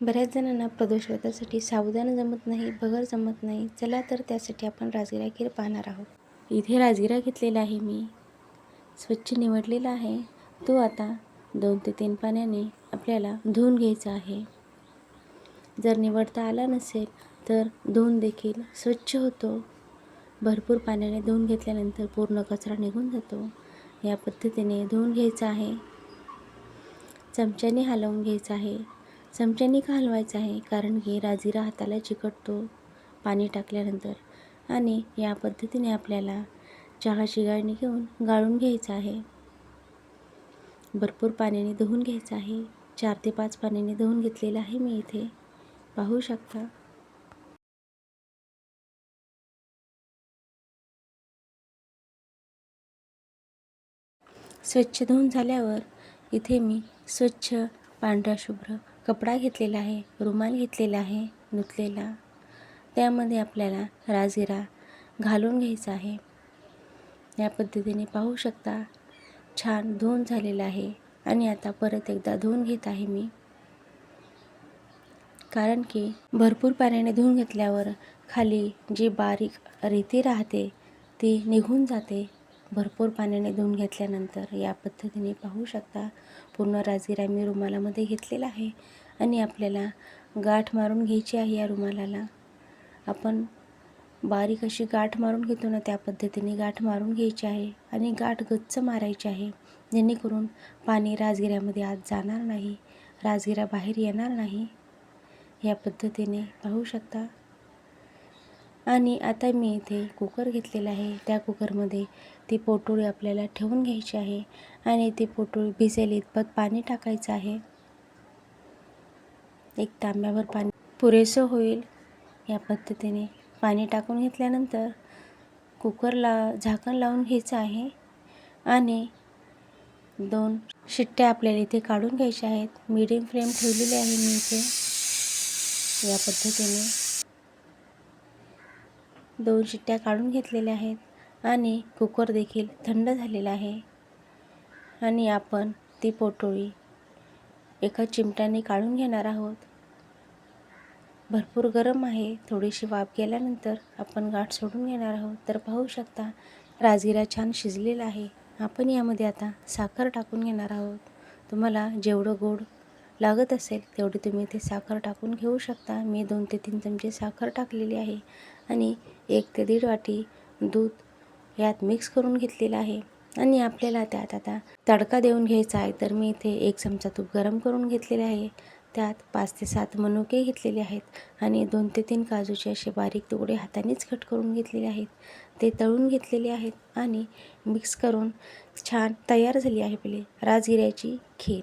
बऱ्याच जणांना प्रदोषव्रतासाठी साबुदाणा जमत नाही भगर जमत नाही. चला तर त्यासाठी आपण राजगिरा खीर पाहणार आहोत. इथे राजगिरा घेतलेला आहे मी. स्वच्छ निवडलेला आहे. तो आता दोन ते तीन पाण्याने आपल्याला धुवून घ्यायचा आहे. जर निवडता आला नसेल तर धुवून देखील स्वच्छ होतो. भरपूर पाण्याने धुवून घेतल्यानंतर पूर्ण कचरा निघून जातो. या पद्धतीने धुवून घ्यायचा आहे. चमच्याने हलवून घ्यायचं आहे. चमच्याने का आहे कारण की राजीरा हाताला चिकटतो पाणी टाकल्यानंतर. आणि या पद्धतीने आपल्याला चहाची गाळणी घेऊन गाळून घ्यायचं आहे. भरपूर पाण्याने धुवून घ्यायचं आहे. चार ते पाच पाण्याने धुवून घेतलेलं आहे मी इथे. पाहू शकता? स्वच्छ धुवून झाल्यावर इथे मी स्वच्छ पांढरा शुभ्र कपडा घेतलेला आहे रुमाल घेतलेला आहे नुतलेला त्यामध्ये आपल्याला राजगिरा घालून घ्यायचा आहे. या पद्धतीने पाहू शकता छान धुवून झालेला आहे. आणि आता परत एकदा धुवून घेत आहे मी. कारण की भरपूर पाण्याने धुवून घेतल्यावर खाली जी बारीक रेती राहते ती निघून जाते. भरपूर पाण्याने धुवून घेतल्यानंतर या पद्धतीने पाहू शकता पूर्ण राजगिरा मी रुमालामध्ये घेतलेला आहे. आणि आपल्याला गाठ मारून घ्यायची आहे या रुमालाला. आपण बारीक अशी गाठ मारून घेतो ना त्या पद्धतीने गाठ मारून घ्यायची आहे आणि गाठ गच्च मारायची आहे. जेणेकरून पाणी राजगिऱ्यामध्ये आत जाणार नाही राजगिरा बाहेर येणार नाही. या पद्धतीने पाहू शकता. आणि आता मी इथे कुकर घेतलेला आहे. त्या कुकरमध्ये ती पोटोळी आपल्याला ठेवून घ्यायची आहे आणि ती पोटोळी भिजेल इतपत पाणी टाकायचं आहे. एक तांब्यावर पाणी पुरेसं होईल या पद्धतीने. पाणी टाकून घेतल्यानंतर कुकरला झाकण लावून घ्यायचं आहे आणि दोन शिट्ट्या आपल्याला इथे काढून घ्यायच्या आहेत. मिडियम फ्लेम ठेवलेली आहे मी इथे. या पद्धतीने दोन शिट्ट्या काढून घेतलेल्या आहेत आणि कुकर देखील थंड झालेला आहे. आणि आपण ती पोटोळी एका चिमट्याने काढून घेणार आहोत. भरपूर गरम आहे. थोडीशी वाफ गेल्यानंतर आपण गाठ सोडून घेणार आहोत. तर पाहू शकता राजगिरा छान शिजलेला आहे. आपण यामध्ये आता साखर टाकून घेणार आहोत. तुम्हाला जेवढं गोड लागत असेल तेवढी तुम्ही इथे साखर टाकून घेऊ शकता. मी दोन ते तीन चमचे साखर टाकलेली आहे आणि एक ते दीड वाटी दूध यात मिक्स करून घेतलेलं आहे. आणि आपल्याला त्यात आता तडका देऊन घ्यायचा आहे. तर मी इथे एक चमचा तूप गरम करून घेतलेले आहे. त्यात पाच ते सात मनुके घेतलेले आहेत आणि दोन ते तीन काजूचे असे बारीक तुकडे हातानेच कट करून घेतलेले आहेत. ते तळून घेतलेले आहेत आणि मिक्स करून छान तयार झाली आहे आपली राजगिऱ्याची खीर.